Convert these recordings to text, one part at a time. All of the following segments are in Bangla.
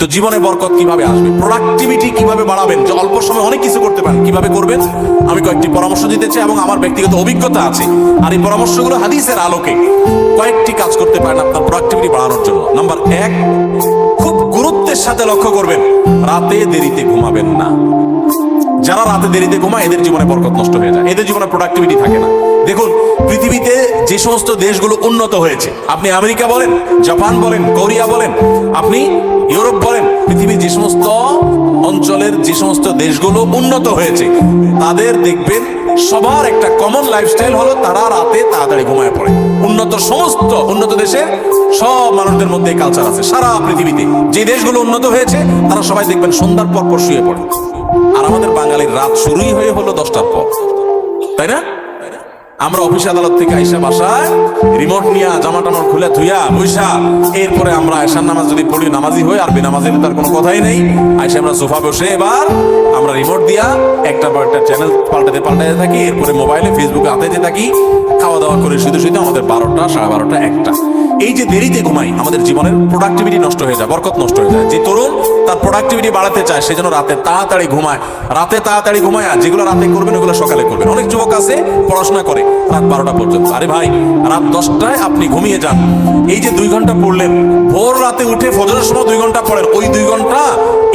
তো জীবনে বরকত কীভাবে আসবে? প্রোডাক্টিভিটি কীভাবে বাড়াবেন? যে অল্প সময় অনেক কিছু করতে পারেন, কীভাবে করবেন? আমি কয়েকটি পরামর্শ দিতে চাই এবং আমার ব্যক্তিগত অভিজ্ঞতা আছে। আর এই পরামর্শগুলো হাদিসের আলোকে কয়েকটি কাজ করতে পারেন আপনার প্রোডাক্টিভিটি বাড়ানোর জন্য। নাম্বার এক, খুব গুরুত্বের সাথে লক্ষ্য করবেন, রাতে দেরিতে ঘুমাবেন না। যারা রাতে দেরিতে ঘুমায়, এদের জীবনে বরকত নষ্ট হয়ে যায়। এদের জীবনে প্রোডাক্টিভিটি থাকে না। দেখুন, পৃথিবীতে যে সমস্ত দেশগুলো উন্নত হয়েছে, আপনি আমেরিকা বলেন, জাপান বলেন, কোরিয়া বলেন, আপনি ইউরোপ বলেন, পৃথিবীর যে সমস্ত অঞ্চলের যে সমস্ত দেশগুলো উন্নত হয়েছে, তাদের দেখবেন সবার একটা কমন লাইফস্টাইল হলো তারা রাতে তাড়াতাড়ি ঘুমায় পড়ে। উন্নত সমস্ত, উন্নত দেশের সব মানুষদের মধ্যে কালচার আছে। সারা পৃথিবীতে যে দেশগুলো উন্নত হয়েছে, তারা সবাই দেখবেন সন্ধ্যার পর পর শুয়ে পড়ে। আর আমাদের বাঙালির রাত শুরুই হয়ে হলো দশটার পর। তাই না? আমরা অফিস আদালত থেকে আইসা বাসায় রিমোট নিয়ে জামা টামা খুলে ধুইয়া বৈশা এরপরে আমরা এশার নামাজ যদি পড়ি, নামাজি হই আর বেনামাজি তার কোনো কথাই নেই। আইসা আমরা সোফা বসে এবার আমরা রিমোট দিয়া একটা পর একটা চ্যানেল পাল্টাতে পাল্টাতে থাকি, এরপরে মোবাইলে ফেসবুকে হাতাইতে থাকি খাওয়া দাওয়া করে শুধু শুধু আমাদের বারোটা, সাড়ে বারোটা, একটা। এই যে দেরিতে ঘুমাই, আমাদের জীবনের প্রোডাক্টিভিটি নষ্ট হয়ে যায়, বরকত নষ্ট হয়ে যায়। যে তরুণ তার প্রোডাক্টিভিটি বাড়াতে চায় সেজন্য রাতে তাড়াতাড়ি ঘুমায়। রাতে তাড়াতাড়ি ঘুমায়, আর যেগুলো রাতে করবেন, ওগুলো সকালে করবেন। অনেক যুবক আছে, পড়াশোনা করে, রাত বারোটা পর্যন্ত। আরে ভাই, রাত দশটায় আপনি ঘুমিয়ে যান। এই যে দুই ঘণ্টা পড়লেন, ভোর রাতে উঠে ফজরের সময় দুই ঘণ্টা পড়েন। ওই দুই ঘণ্টা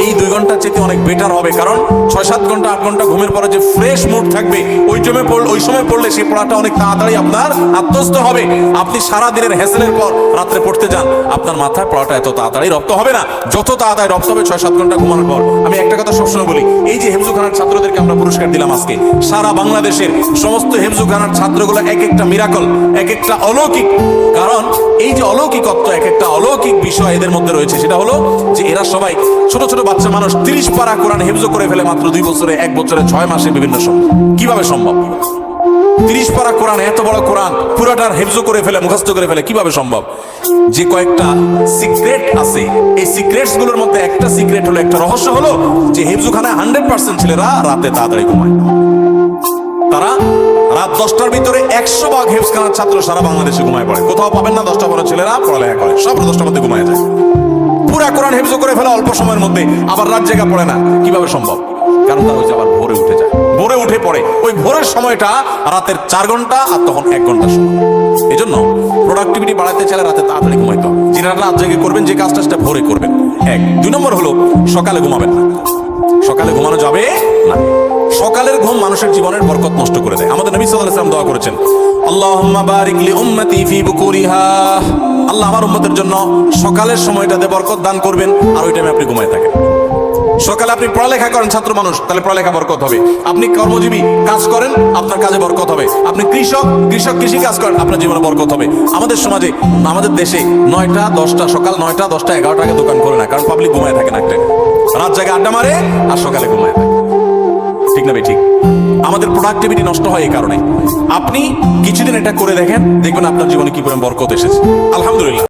এই দুই ঘণ্টা চেতে অনেক বেটার হবে। কারণ ছয় সাত ঘণ্টা, আট ঘণ্টা ঘুমের পরে যে ফ্রেশ মুড থাকবে, ওই সময় পড়লে ওই সময় পড়লে সেই পড়াটা অনেক তাড়াতাড়ি আপনার আত্মস্থ হবে। আপনি সারা দিনের হ্যাসেলের পর রাত্রে পড়তে যান, আপনার মাথায় পড়াটা এত তাড়াতাড়ি রপ্ত হবে না। যত তাড়াতাড়ি রপ্ত হবে, ছয় সাত ঘণ্টা ঘুমানোর পর। আমি একটা কথা সবসময় বলি, এই যে হেফজুখানার ছাত্রদেরকে আমরা পুরস্কার দিলাম আজকে, সারা বাংলাদেশের সমস্ত হেফজুখানার ছাত্রগুলো এক একটা মিরাকল এক একটা অলৌকিক। কারণ এই যে অলৌকিকত্ব এক একটা অলৌকিক বিষয় এদের মধ্যে রয়েছে। সেটা হলো যে এরা সবাই ছোট ছোট বাচ্চা মানুষ, তিরিশ পারা কোরআন হেফজো করে ফেলে মাত্র দুই বছরে, এক বছরে ছয় মাসে বিভিন্ন সময় কীভাবে সম্ভব? তিরিশ পারা কোরআন, এত বড় কোরআন, পুরাটার হেফজো করে ফেলে, মুখস্থ করে ফেলে, কীভাবে সম্ভব? যে কয়েকটা সিক্রেট আছে, এই সিক্রেটসগুলোর মধ্যে একটা সিক্রেট হলো, একটা রহস্য হলো যে হেফজুখানায় হান্ড্রেড পার্সেন্ট ছেলেরা রাতে তাড়াতাড়ি ঘুমায় তারা রাত দশটার ভিতরে একশো ভাগ হেফজখানার ছাত্র সারা বাংলাদেশে ঘুমায় পড়ে। কোথাও পাবেন না দশটা পরে ছেলেরা, পড়ালেখা করে। সব দশটার মধ্যে ঘুমায় যায়। পুরা কোরআন হেফজো করে ফেলে অল্প সময়ের মধ্যে আবার রাত জায়গা পড়ে না। কীভাবে সম্ভব? কারণ তারা হচ্ছে আবার ভোরে উঠে যায়। ভোরে উঠে পড়ে। ওই ভোরের সময়টা রাতের চার ঘণ্টা আর তখন এক ঘণ্টা সময়। এই জন্য প্রোডাক্টিভিটি বাড়াতে চাইলে রাতে তাড়াতাড়ি ঘুমাইতে হবে। যিনারা রাত জেগে করবেন, যে কাজটা সেটা ভোরে করবেন। এক। দুই নম্বর হলো, সকালে ঘুমাবেন না। সকালে ঘুমানো যাবে না। ঘুম মানুষের জীবনের বরকত নষ্ট করে দেয়। আমাদের নবী সাল্লাল্লাহু আলাইহি ওয়াসাল্লাম দোয়া করেছেন, আল্লাহুম্মা বারিক লি উম্মতি ফি বুকুরিহা। আল্লাহ আমার উম্মতের জন্য সকালের সময়টাতে বরকত দান করবেন, আর ওই টাইমে আপনি ঘুমায় থাকেন। সকালে আপনি পড়ালেখা করেন, ছাত্র মানুষ, তাহলে পড়ালেখা বরকত হবে। আপনি কর্মজীবী, কাজ করেন, আপনার কাজে বরকত হবে। আপনি কৃষক কৃষক কৃষি কাজ করেন, আপনার জীবনে বরকত হবে। আমাদের সমাজে, আমাদের দেশে নয়টা, দশটা, সকাল নয়টা, দশটা, এগারোটা আগে দোকান করে না, কারণ পাবলিক ঘুমায় থাকে না একটা। রাত জায়গায় আড্ডা মারে, আর সকালে ঘুমায় থাকে। ঠিক না ঠিক। আমাদের প্রোডাক্টিভিটি নষ্ট হয় এই কারণে। আপনি কিছুদিন এটা করে দেখেন, দেখবেন আপনার জীবনে কি পরিমাণ বরকত এসেছে। আলহামদুলিল্লাহ।